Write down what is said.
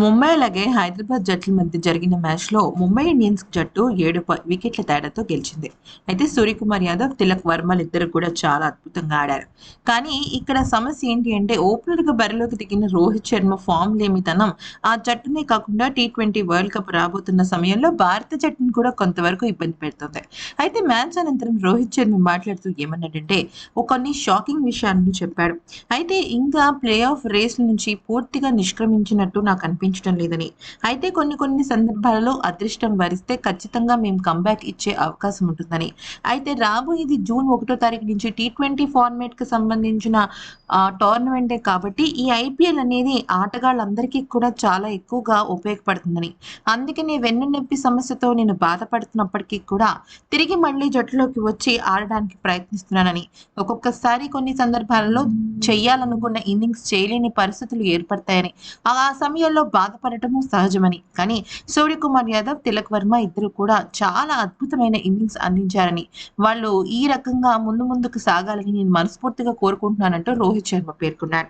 ముంబై అలాగే హైదరాబాద్ జట్ల మధ్య జరిగిన మ్యాచ్లో ముంబై ఇండియన్స్ జట్టు ఏడు వికెట్ల తేడాతో గెలిచింది. అయితే సూర్యకుమార్ యాదవ్ తిలక్ వర్మలు ఇద్దరు కూడా చాలా అద్భుతంగా ఆడారు. కానీ ఇక్కడ సమస్య ఏంటి అంటే ఓపెనర్గా బరిలోకి దిగిన రోహిత్ శర్మ ఫామ్ లేమితనం ఆ జట్టునే కాకుండా టీ ట్వంటీ వరల్డ్ కప్ రాబోతున్న సమయంలో భారత జట్టును కూడా కొంతవరకు ఇబ్బంది పెడుతుంది. అయితే మ్యాచ్ అనంతరం రోహిత్ శర్మ మాట్లాడుతూ ఏమన్నాడంటే కొన్ని షాకింగ్ విషయాలను చెప్పాడు. అయితే ఇంకా ప్లే ఆఫ్ రేస్ నుంచి పూర్తిగా నిష్క్రమించినట్టు నాకు అనిపించడం లేదని. అయితే కొన్ని కొన్ని సందర్భాలలో అదృష్టం వరిస్తే ఖచ్చితంగా మేము కంబ్యాక్ ఇచ్చే అవకాశం ఉంటుందని. అయితే రాబోయేది జూన్ ఒకటో తారీఖు నుంచి టీ ట్వంటీ ఫార్మేట్కి సంబంధించిన టోర్నమెంటే కాబట్టి ఈ ఐపీఎల్ అనేది ఆటగాళ్ళందరికీ కూడా చాలా ఎక్కువగా ఉపయోగపడుతుందని. అందుకనే వెన్ను నొప్పి సమస్యతో నేను బాధపడుతున్నప్పటికీ కూడా తిరిగి మళ్ళీ జట్టులోకి వచ్చి ఆడడానికి ప్రయత్నిస్తున్నానని. ఒక్కొక్కసారి కొన్ని సందర్భాలలో చేయాలనుకున్న ఇన్నింగ్స్ చేయలేని పరిస్థితులు ఏర్పడతాయని. ఆ సమయంలో బాధపడటము సహజమని. కానీ సూర్యకుమార్ యాదవ్ తిలక్ వర్మ ఇద్దరు కూడా చాలా అద్భుతమైన ఇన్నింగ్స్ అందించారని. వాళ్ళు ఈ రకంగా ముందు ముందుకు సాగాలని నేను మనస్ఫూర్తిగా కోరుకుంటున్నానంటూ రోహిత్ శర్మ పేర్కొన్నారు.